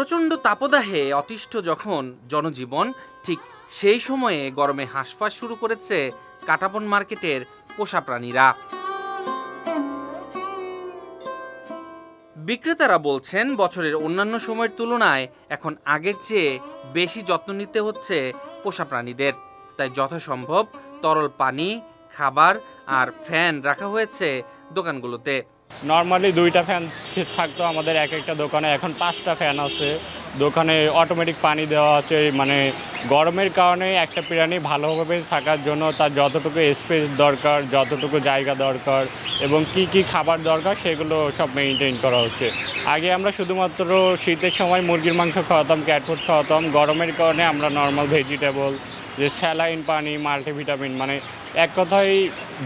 প্রচণ্ড তাপদাহে অতিষ্ঠ যখন জনজীবন, ঠিক সেই সময়ে গরমে হাঁসফাঁস শুরু করেছে কাটাবন মার্কেটের পোষা প্রাণীরা। বিক্রেতারা বলছেন, বছরের অন্যান্য সময়ের তুলনায় এখন আগের চেয়ে বেশি যত্ন নিতে হচ্ছে পোষা প্রাণীদের। তাই যথাসম্ভব তরল পানি, খাবার আর ফ্যান রাখা হয়েছে দোকানগুলোতে। নর্মালি দুইটা ফ্যান থাকতো আমাদের এক একটা দোকানে, এখন পাঁচটা ফ্যান আছে। দোকানে অটোমেটিক পানি দেওয়া আছে মানে গরমের কারণে একটা প্রাণী ভালোভাবে থাকার জন্য তার যতটুকু স্পেস দরকার, যতটুকু জায়গা দরকার এবং কি কি খাবার দরকার সেগুলো সব মেনটেন করা হচ্ছে। আগে আমরা শুধুমাত্র শীতের সময় মুরগির মাংস খাওয়াতাম ক্যাটফুড খাওয়াতাম। গরমের কারণে আমরা নর্মাল ভেজিটেবল যে স্যালাইন পানি মাল্টিভিটামিন মানে এক কথায়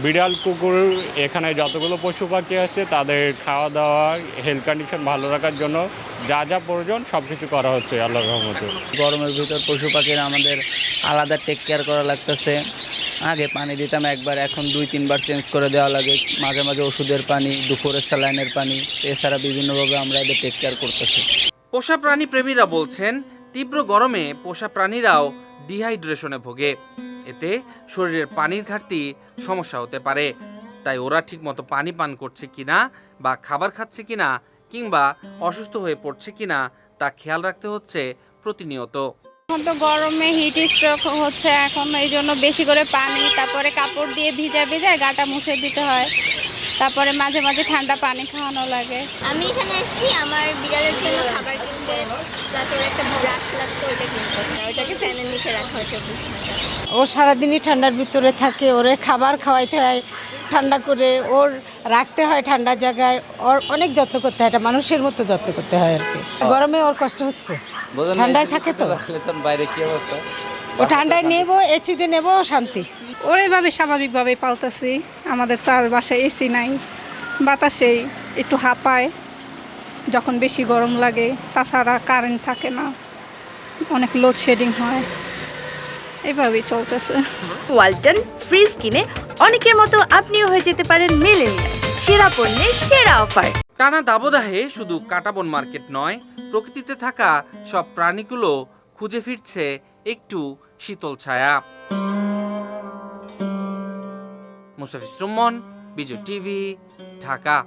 বিড়াল কুকুর এখানে যতগুলো পশু পাখি আছে তাদের খাওয়া দাওয়া হেলথ কন্ডিশন ভালো রাখার জন্য যা যা প্রয়োজন সব কিছু করা হচ্ছে আল্লাহ রহমতে। গরমের ভিতর পশু পাখির আমাদের আলাদা টেক কেয়ার করা লাগতেছে। আগে পানি দিতাম একবার এখন দুই তিনবার চেঞ্জ করে দেওয়া লাগে। মাঝে মাঝে ওষুধের পানি দুপুরে স্যালাইনের পানি এছাড়া বিভিন্নভাবে আমরা এদের টেক কেয়ার করতেছি। পোষা প্রাণী প্রেমীরা বলছেন তীব্র গরমে পোষা প্রাণীরাও ডিহাইড্রেশনে ভোগে। এতে শরীরের পানির ঘাটতি সমস্যা হতে পারে। তাই ওরা ঠিকমতো পানি পান করছে কিনা বা খাবার খাচ্ছে কিনা কিংবা অসুস্থ হয়ে পড়ছে কিনা তা খেয়াল রাখতে হচ্ছে প্রতিনিয়ত। এখন তো গরমে হিট স্ট্রোক হচ্ছে এখন এই জন্য বেশি করে পানি তারপরে কাপড় দিয়ে ভিজা ভিজায় গাটা মুছে দিতে হয়। তারপরে মাঝে মাঝে ঠান্ডা পানি খাওয়ানো লাগে। আমি এখানে আসছি আমার বিড়ালের জন্য খাবার কিনতে ওর একটা ব্রাশ লাগতো ওইটা কিনতে। নিচে রাখা হয় চব্বিশ ঘণ্টা ও সারাদিনই ঠান্ডার ভিতরে থাকে ওরে খাবার খাওয়াইতে হয় ঠান্ডা করে ওর রাখতে হয় ঠান্ডা জায়গায় ওর অনেক যত্ন করতে হয় এটা মানুষের মতো যত্ন করতে হয় আর কি। গরমে ওর কষ্ট হচ্ছে। ঠান্ডায় থাকে তো। বাইরে কি অবস্থা? ও ঠান্ডায় নেব এসিতে নেব শান্তি। ওর এইভাবে স্বাভাবিকভাবে পালতেছি আমাদের তার আর বাসায় এসি নাই বাতাসেই একটু হাঁপায় যখন বেশি গরম লাগে তাছাড়া কারেন্ট থাকে না অনেক লোডশেডিং হয়। এইভাবেই চলতেছে। ওয়ালটন ফ্রিজ কিনে অনেকের মতো আপনিও হয়ে যেতে পারেন মেলেনিয়া সেরা পণ্যের সেরা অফার। টানা দাবদাহে শুধু কাটাবন মার্কেট নয় প্রকৃতিতে থাকা সব প্রাণীগুলো খুঁজে ফিরছে একটু শীতল ছায়া। মুসাফিজ রুম্মন বিজয় টিভি ঢাকা।